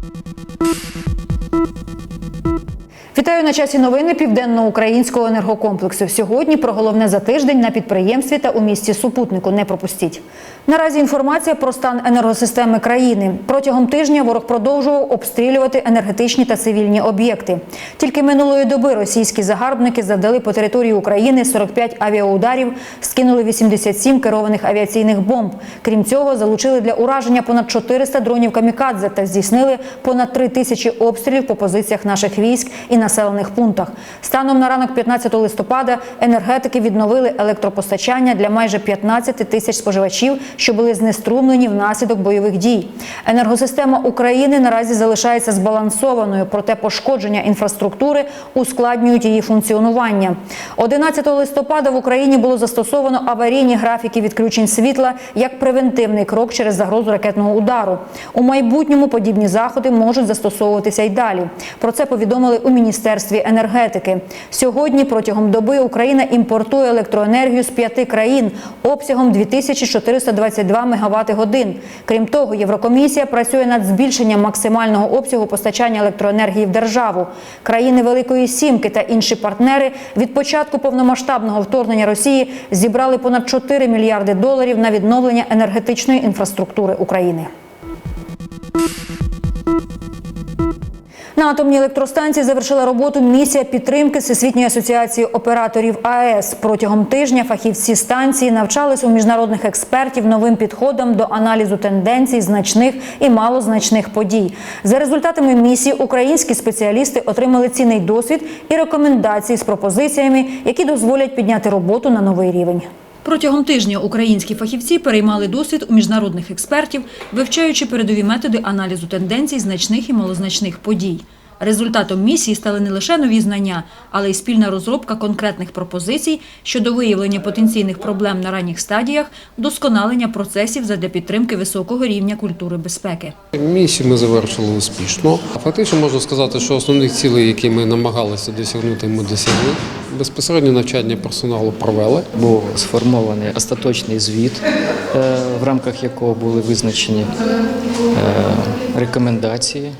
you Вітаю на часі новини південноукраїнського енергокомплексу. Сьогодні про головне за тиждень на підприємстві та у місті супутнику. Не пропустіть. Наразі інформація про стан енергосистеми країни. Протягом тижня ворог продовжував обстрілювати енергетичні та цивільні об'єкти. Тільки минулої доби російські загарбники завдали по території України 45 авіаударів, скинули 87 керованих авіаційних бомб. Крім цього, залучили для ураження понад 400 дронів камікадзе та здійснили понад 3 тисячі обстрілів по позиціях наших військ і населених пунктах. Станом на ранок 15 листопада енергетики відновили електропостачання для майже 15 тисяч споживачів, що були знеструмлені внаслідок бойових дій. Енергосистема України наразі залишається збалансованою, проте пошкодження інфраструктури ускладнюють її функціонування. 11 листопада в Україні було застосовано аварійні графіки відключень світла як превентивний крок через загрозу ракетного удару. У майбутньому подібні заходи можуть застосовуватися й далі. Про це повідомили у міністерстві енергетики. Сьогодні протягом доби Україна імпортує електроенергію з п'яти країн обсягом 2422 МВт годин. Крім того, Єврокомісія працює над збільшенням максимального обсягу постачання електроенергії в державу. Країни Великої Сімки та інші партнери від початку повномасштабного вторгнення Росії зібрали понад 4 мільярди доларів на відновлення енергетичної інфраструктури України. На атомній електростанції завершила роботу місія підтримки Всесвітньої асоціації операторів АЕС. Протягом тижня фахівці станції навчались у міжнародних експертів новим підходам до аналізу тенденцій значних і малозначних подій. За результатами місії українські спеціалісти отримали цінний досвід і рекомендації з пропозиціями, які дозволять підняти роботу на новий рівень. Протягом тижня українські фахівці переймали досвід у міжнародних експертів, вивчаючи передові методи аналізу тенденцій значних і малозначних подій. Результатом місії стали не лише нові знання, але й спільна розробка конкретних пропозицій щодо виявлення потенційних проблем на ранніх стадіях, вдосконалення процесів задля підтримки високого рівня культури безпеки. Місію ми завершили успішно. Фактично можна сказати, що основних цілей, які ми намагалися досягнути, ми досягли. Безпосередньо навчання персоналу провели. був сформований остаточний звіт, е, в рамках якого були визначені е, рекомендації,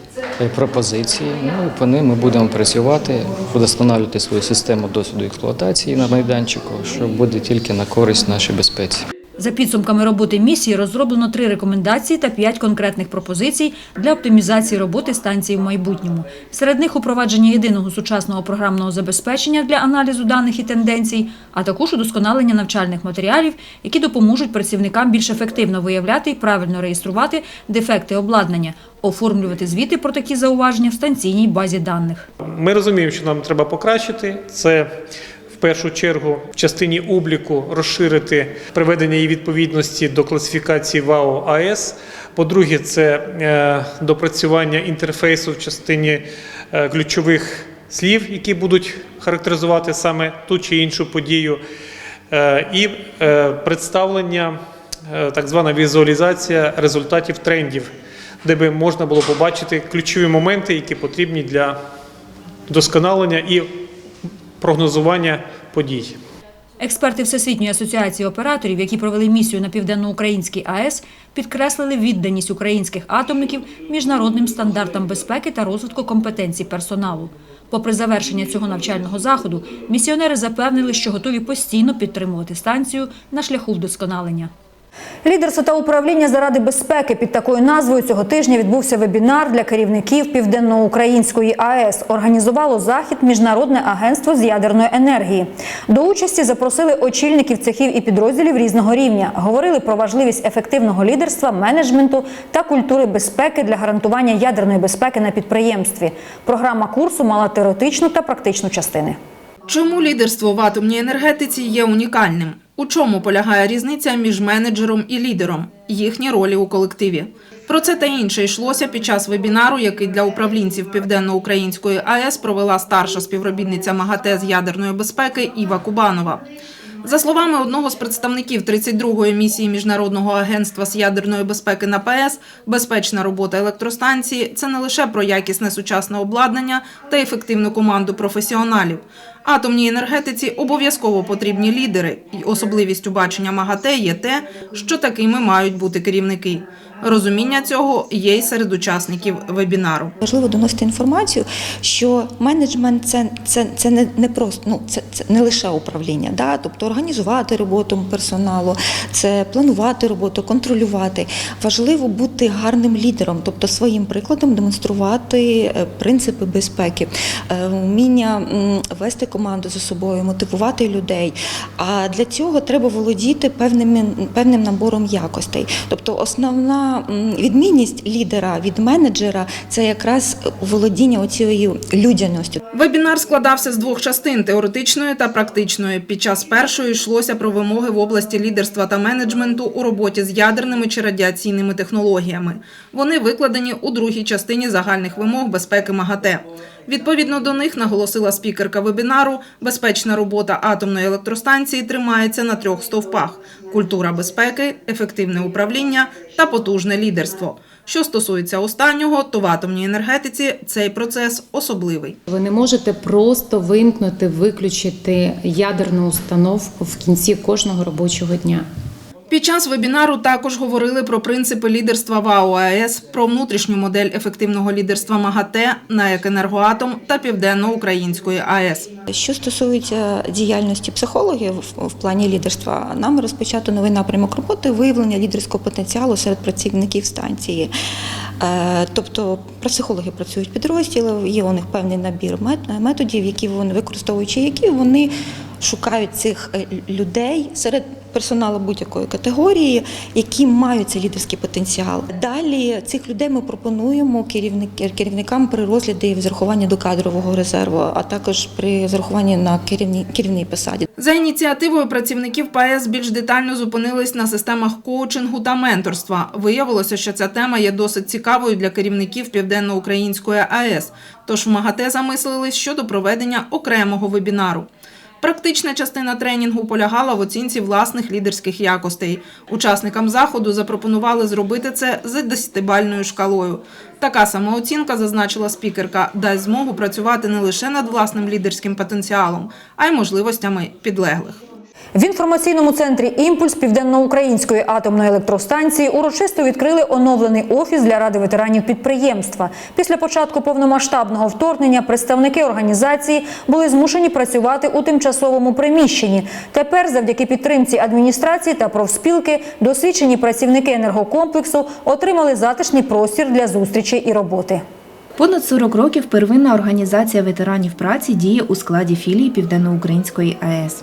пропозиції. Ну і по ним ми будемо працювати, вдосконалювати свою систему досвіду експлуатації на майданчику, що буде тільки на користь нашій безпеці. За підсумками роботи місії розроблено три рекомендації та п'ять конкретних пропозицій для оптимізації роботи станції в майбутньому. Серед них упровадження єдиного сучасного програмного забезпечення для аналізу даних і тенденцій, а також удосконалення навчальних матеріалів, які допоможуть працівникам більш ефективно виявляти і правильно реєструвати дефекти обладнання, оформлювати звіти про такі зауваження в станційній базі даних. Ми розуміємо, що нам треба покращити. Це першу чергу в частині обліку розширити приведення її відповідності до класифікації ВАО АЕС. По-друге, це е, допрацювання інтерфейсу в частині е, ключових слів, які будуть характеризувати саме ту чи іншу подію, Е, і представлення, так звана візуалізація результатів трендів, де би можна було побачити ключові моменти, які потрібні для вдосконалення і прогнозування подій. Експерти Всесвітньої асоціації операторів, які провели місію на південноукраїнській АЕС, підкреслили відданість українських атомників міжнародним стандартам безпеки та розвитку компетенцій персоналу. Попри завершення цього навчального заходу, місіонери запевнили, що готові постійно підтримувати станцію на шляху вдосконалення. Лідерство та управління заради безпеки під такою назвою цього тижня відбувся вебінар для керівників Південноукраїнської АЕС. Організувало захід Міжнародне агентство з ядерної енергії. До участі запросили очільників цехів і підрозділів різного рівня. Говорили про важливість ефективного лідерства, менеджменту та культури безпеки для гарантування ядерної безпеки на підприємстві. Програма курсу мала теоретичну та практичну частини. Чому лідерство в атомній енергетиці є унікальним? У чому полягає різниця між менеджером і лідером, їхні ролі у колективі? Про це та інше йшлося під час вебінару, який для управлінців Південноукраїнської АЕС провела старша співробітниця МАГАТЕ з ядерної безпеки Іва Кубанова. За словами одного з представників 32-ї місії Міжнародного агентства з ядерної безпеки на ПС, безпечна робота електростанції це не лише про якісне сучасне обладнання та ефективну команду професіоналів. Атомній енергетиці обов'язково потрібні лідери, і особливістю бачення МАГАТЕ є те, що такими мають бути керівники. Розуміння цього є й серед учасників вебінару. Важливо доносити інформацію, що менеджмент це, це, це не, не просто ну це, це не лише управління, да? тобто організувати роботу персоналу, це планувати роботу, контролювати. Важливо бути гарним лідером, тобто своїм прикладом демонструвати е, принципи безпеки, е, вміння вести команду за собою, мотивувати людей. А для цього треба володіти певним, певним набором якостей. Тобто основна відмінність лідера від менеджера це якраз володіння оцією людяністю. Вебінар складався з двох частин теоретичної та практичної. Під час першої йшлося про вимоги в області лідерства та менеджменту у роботі з ядерними чи радіаційними технологіями. Вони викладені у другій частині загальних вимог безпеки МАГАТЕ. Відповідно до них наголосила спікерка вебінару, безпечна робота атомної електростанції тримається на трьох стовпах: культура безпеки, ефективне управління та потужне лідерство. Що стосується останнього, то в атомній енергетиці цей процес особливий. Ви не можете просто вимкнути, виключити ядерну установку в кінці кожного робочого дня. Під час вебінару також говорили про принципи лідерства ВАО АЕС, про внутрішню модель ефективного лідерства МАГАТЕ, НАЕК «Енергоатом» та Південно-Української АЕС. Що стосується діяльності психологів в- плані лідерства, нам розпочато новий напрямок роботи виявлення лідерського потенціалу серед працівників станції. Е, Тобто психологи працюють в підрозділах, є у них певний набір мет- методів, які вони використовуючи, які вони шукають цих е, людей серед персоналу будь-якої категорії, які мають цей лідерський потенціал. Далі цих людей ми пропонуємо керівник- керівникам при розгляді і зарахуванні до кадрового резерву, а також при зарахуванні на керівній керівній посаді. За ініціативою працівників ПАЕС більш детально зупинились на системах коучингу та менторства. Виявилося, що ця тема є досить цікавою для керівників Південно-Української АЕС. Тож в МАГАТЕ замислились щодо проведення окремого вебінару. Практична частина тренінгу полягала в оцінці власних лідерських якостей. Учасникам заходу запропонували зробити це за десятибальною шкалою. Така самооцінка, зазначила спікерка, дасть змогу працювати не лише над власним лідерським потенціалом, а й можливостями підлеглих. В інформаційному центрі Імпульс Південноукраїнської атомної електростанції урочисто відкрили оновлений офіс для ради ветеранів підприємства. Після початку повномасштабного вторгнення представники організації були змушені працювати у тимчасовому приміщенні. Тепер, завдяки підтримці адміністрації та профспілки, досвідчені працівники енергокомплексу отримали затишний простір для зустрічей і роботи. Понад 40 років первинна організація ветеранів праці діє у складі філії Південноукраїнської АЕС.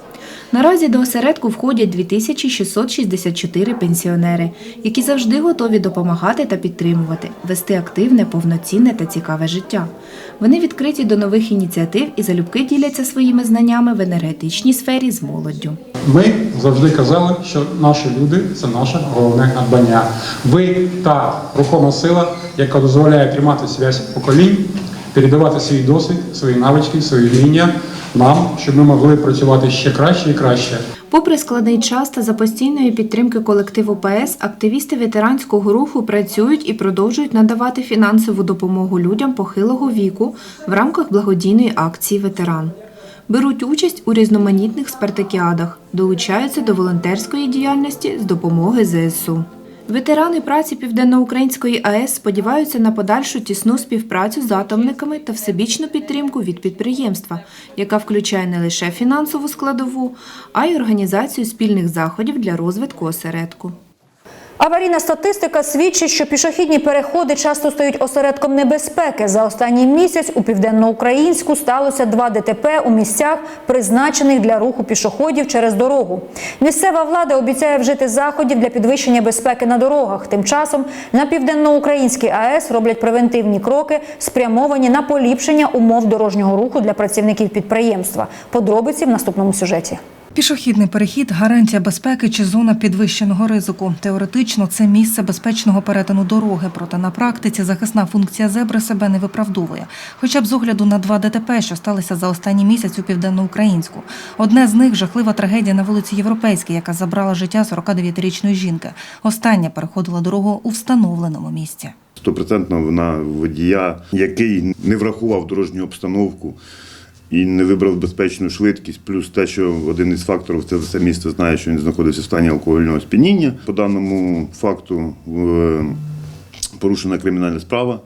Наразі до осередку входять 2664 пенсіонери, які завжди готові допомагати та підтримувати, вести активне, повноцінне та цікаве життя. Вони відкриті до нових ініціатив і залюбки діляться своїми знаннями в енергетичній сфері з молоддю. Ми завжди казали, що наші люди це наше головне надбання. Ви та рухома сила, яка дозволяє тримати зв'язь поколінь, передавати свій досвід, свої навички, свої вміння нам, щоб ми могли працювати ще краще і краще. Попри складний час та за постійної підтримки колективу ПС, активісти ветеранського руху працюють і продовжують надавати фінансову допомогу людям похилого віку в рамках благодійної акції Ветеран. Беруть участь у різноманітних спартакіадах, долучаються до волонтерської діяльності з допомоги ЗСУ. Ветерани праці Південноукраїнської АЕС сподіваються на подальшу тісну співпрацю з атомниками та всебічну підтримку від підприємства, яка включає не лише фінансову складову, а й організацію спільних заходів для розвитку осередку. Аварійна статистика свідчить, що пішохідні переходи часто стають осередком небезпеки. За останній місяць у південноукраїнську сталося два ДТП у місцях, призначених для руху пішоходів через дорогу. Місцева влада обіцяє вжити заходів для підвищення безпеки на дорогах. Тим часом на південноукраїнській АЕС роблять превентивні кроки, спрямовані на поліпшення умов дорожнього руху для працівників підприємства. Подробиці в наступному сюжеті. Пішохідний перехід гарантія безпеки чи зона підвищеного ризику. Теоретично це місце безпечного перетину дороги, проте на практиці захисна функція зебри себе не виправдовує. Хоча б з огляду на два ДТП, що сталися за останній місяць у південноукраїнську. Одне з них жахлива трагедія на вулиці Європейській, яка забрала життя 49-річної жінки. Остання переходила дорогу у встановленому місці. Стопроцентно вона водія, який не врахував дорожню обстановку і не вибрав безпечну швидкість, плюс те, що один із факторів це все місто знає, що він знаходився в стані алкогольного сп'яніння. По даному факту в порушена кримінальна справа.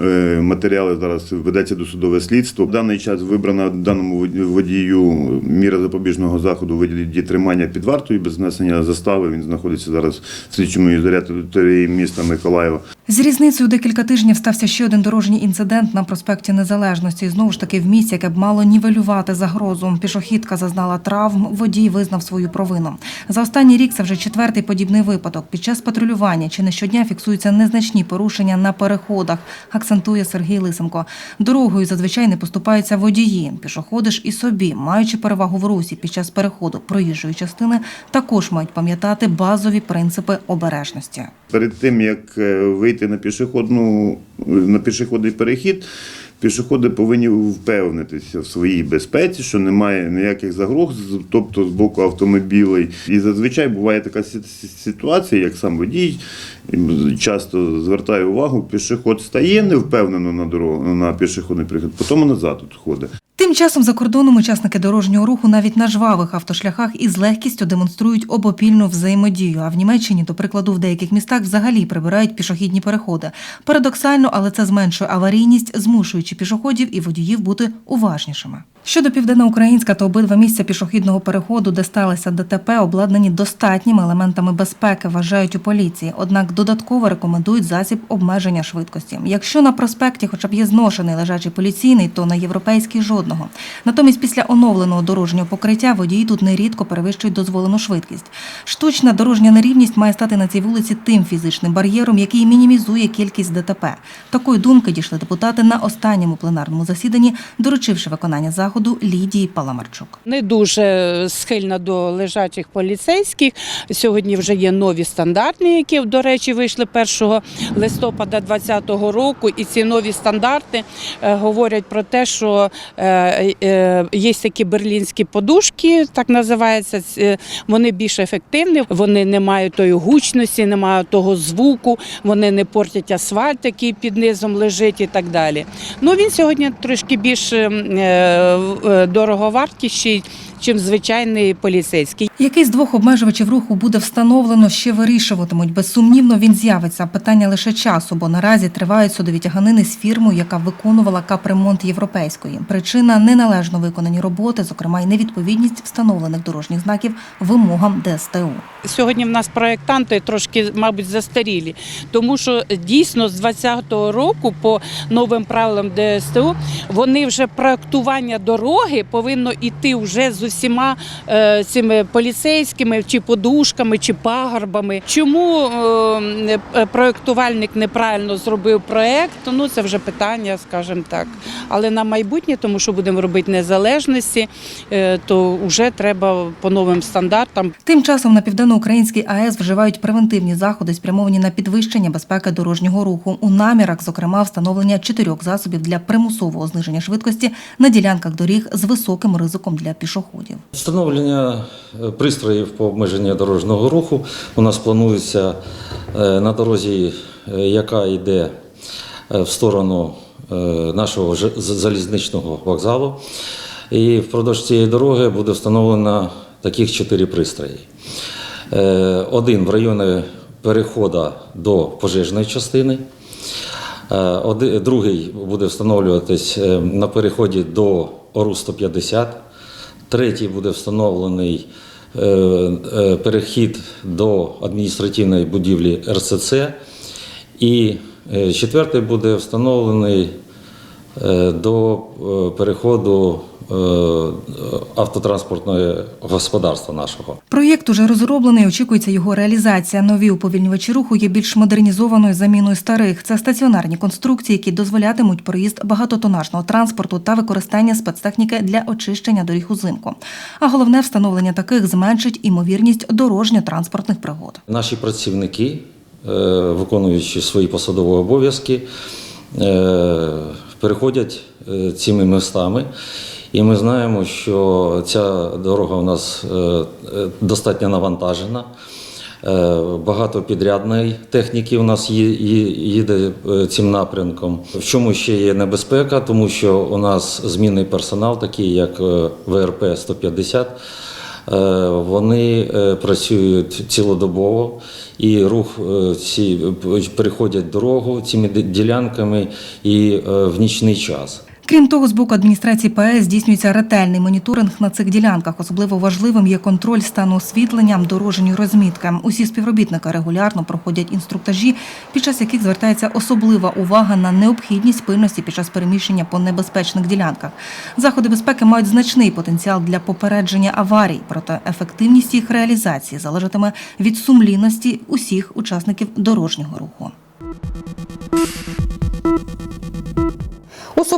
Е, Матеріали зараз ведеться досудове слідство. В даний час вибрана даному водію міра запобіжного заходу у тримання під вартою без внесення застави. Він знаходиться зараз в слідчому ізоляторі міста Миколаєва. З різницею декілька тижнів стався ще один дорожній інцидент на проспекті Незалежності. Знову ж таки в місті, яке б мало нівелювати загрозу. Пішохідка зазнала травм, водій визнав свою провину. За останній рік це вже четвертий подібний випадок. Під час патрулювання чи не щодня фіксуються незначні порушення на переходах, акцентує Сергій Лисенко. Дорогою зазвичай не поступаються водії. Пішоходи ж і собі, маючи перевагу в русі під час переходу проїжджої частини, також мають пам'ятати базові принципи обережності. Перед тим як е, вийти на пішохідну на пішохідний перехід, пішоходи повинні впевнитися в своїй безпеці, що немає ніяких загроз, тобто з боку автомобілей. І зазвичай буває така ситуація, як сам водій часто звертає увагу, пішоход стає невпевнено на дорогу на пішохідний перехід, потім назад ходить. Тим часом за кордоном учасники дорожнього руху навіть на жвавих автошляхах із легкістю демонструють обопільну взаємодію. А в Німеччині, до прикладу, в деяких містах взагалі прибирають пішохідні переходи. Парадоксально, але це зменшує аварійність, змушуючи пішоходів і водіїв бути уважнішими. Щодо південноукраїнська, то обидва місця пішохідного переходу, де сталося ДТП, обладнані достатніми елементами безпеки, вважають у поліції. Однак додатково рекомендують засіб обмеження швидкості. Якщо на проспекті, хоча б є зношений лежачий поліційний, то на європейській жодного. Натомість, після оновленого дорожнього покриття водії тут нерідко перевищують дозволену швидкість. Штучна дорожня нерівність має стати на цій вулиці тим фізичним бар'єром, який мінімізує кількість ДТП. Такої думки дійшли депутати на останньому пленарному засіданні, доручивши виконання заходу Лідії Паламарчук. Не дуже схильна до лежачих поліцейських. Сьогодні вже є нові стандартні, які, до речі, вийшли 1 листопада 2020 року. І ці нові стандарти е, говорять про те, що е, е, є такі берлінські подушки, так називається. Вони більш ефективні, вони не мають тої гучності, не мають того звуку, вони не портять асфальт, який під низом лежить і так далі. Ну він сьогодні трошки більш е, е, дороговартіший, ніж звичайний поліцейський. Який з двох обмежувачів руху буде встановлено, ще вирішуватимуть. Безсумнівно він з'явиться. Питання лише часу, бо наразі тривають судові тяганини з фірмою, яка виконувала капремонт європейської. Причина неналежно виконані роботи, зокрема й невідповідність встановлених дорожніх знаків вимогам ДСТУ. Сьогодні в нас проєктанти трошки, мабуть, застарілі, тому що дійсно з 2020 року по новим правилам ДСТУ вони вже проєктування дороги повинно йти вже з усіма е, цими поліцейськими чи подушками, чи пагорбами. Чому е, е, проєктувальник неправильно зробив проєкт? Ну це вже питання, скажімо так. Але на майбутнє, тому що будемо робити незалежності, то вже треба по новим стандартам Тим часом на південноукраїнській АЕС вживають превентивні заходи, спрямовані на підвищення безпеки дорожнього руху. У намірах, зокрема, встановлення чотирьох засобів для примусового зниження швидкості на ділянках доріг з високим ризиком для пішоходів. Встановлення е, пристроїв по обмеженню дорожнього руху у нас планується е, на дорозі, е, яка йде в сторону нашого залізничного вокзалу. І впродовж цієї дороги буде встановлено таких чотири пристрої. Один в районі переходу до пожежної частини. Другий буде встановлюватись на переході до ОРУ-150. Третій буде встановлений е, е, перехід до адміністративної будівлі РСЦ. І е, четвертий буде встановлений до переходу автотранспортного господарства нашого. Проєкт уже розроблений. Очікується його реалізація. Нові уповільнювачі руху є більш модернізованою заміною старих. Це стаціонарні конструкції, які дозволятимуть проїзд багатотонажного транспорту та використання спецтехніки для очищення доріг узимку. А головне встановлення таких зменшить імовірність дорожньо-транспортних пригод. Наші працівники, е, виконуючи свої посадові обов'язки, е, переходять е, цими містами. І ми знаємо, що ця дорога у нас е, е, достатньо навантажена. Е, Багато підрядної техніки у нас їде цим напрямком. В чому ще є небезпека, тому що у нас змінний персонал, такий як ВРП 150, Е, Вони працюють цілодобово і рух ці переходять дорогу цими ділянками і в нічний час. Крім того, з боку адміністрації ПАЕС здійснюється ретельний моніторинг на цих ділянках. Особливо важливим є контроль стану освітлення, дорожньої розмітки. Усі співробітники регулярно проходять інструктажі, під час яких звертається особлива увага на необхідність пильності під час переміщення по небезпечних ділянках. Заходи безпеки мають значний потенціал для попередження аварій, проте ефективність їх реалізації залежатиме від сумлінності усіх учасників дорожнього руху.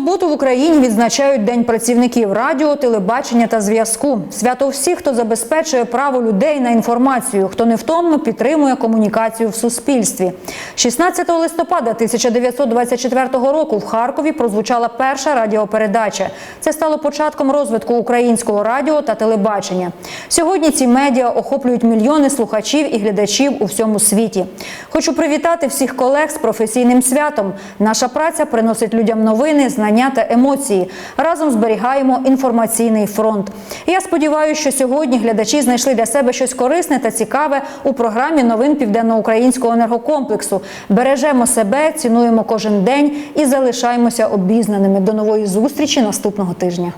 Суботу в Україні відзначають День працівників радіо, телебачення та зв'язку. Свято всіх, хто забезпечує право людей на інформацію, хто невтомно підтримує комунікацію в суспільстві. 16 листопада 1924 року в Харкові прозвучала перша радіопередача. Це стало початком розвитку українського радіо та телебачення. Сьогодні ці медіа охоплюють мільйони слухачів і глядачів у всьому світі. Хочу привітати всіх колег з професійним святом. Наша праця приносить людям новини, знання та емоції. Разом зберігаємо інформаційний фронт. Я сподіваюся, що сьогодні глядачі знайшли для себе щось корисне та цікаве у програмі новин південноукраїнського енергокомплексу. Бережемо себе, цінуємо кожен день і залишаємося обізнаними. До нової зустрічі наступного тижня.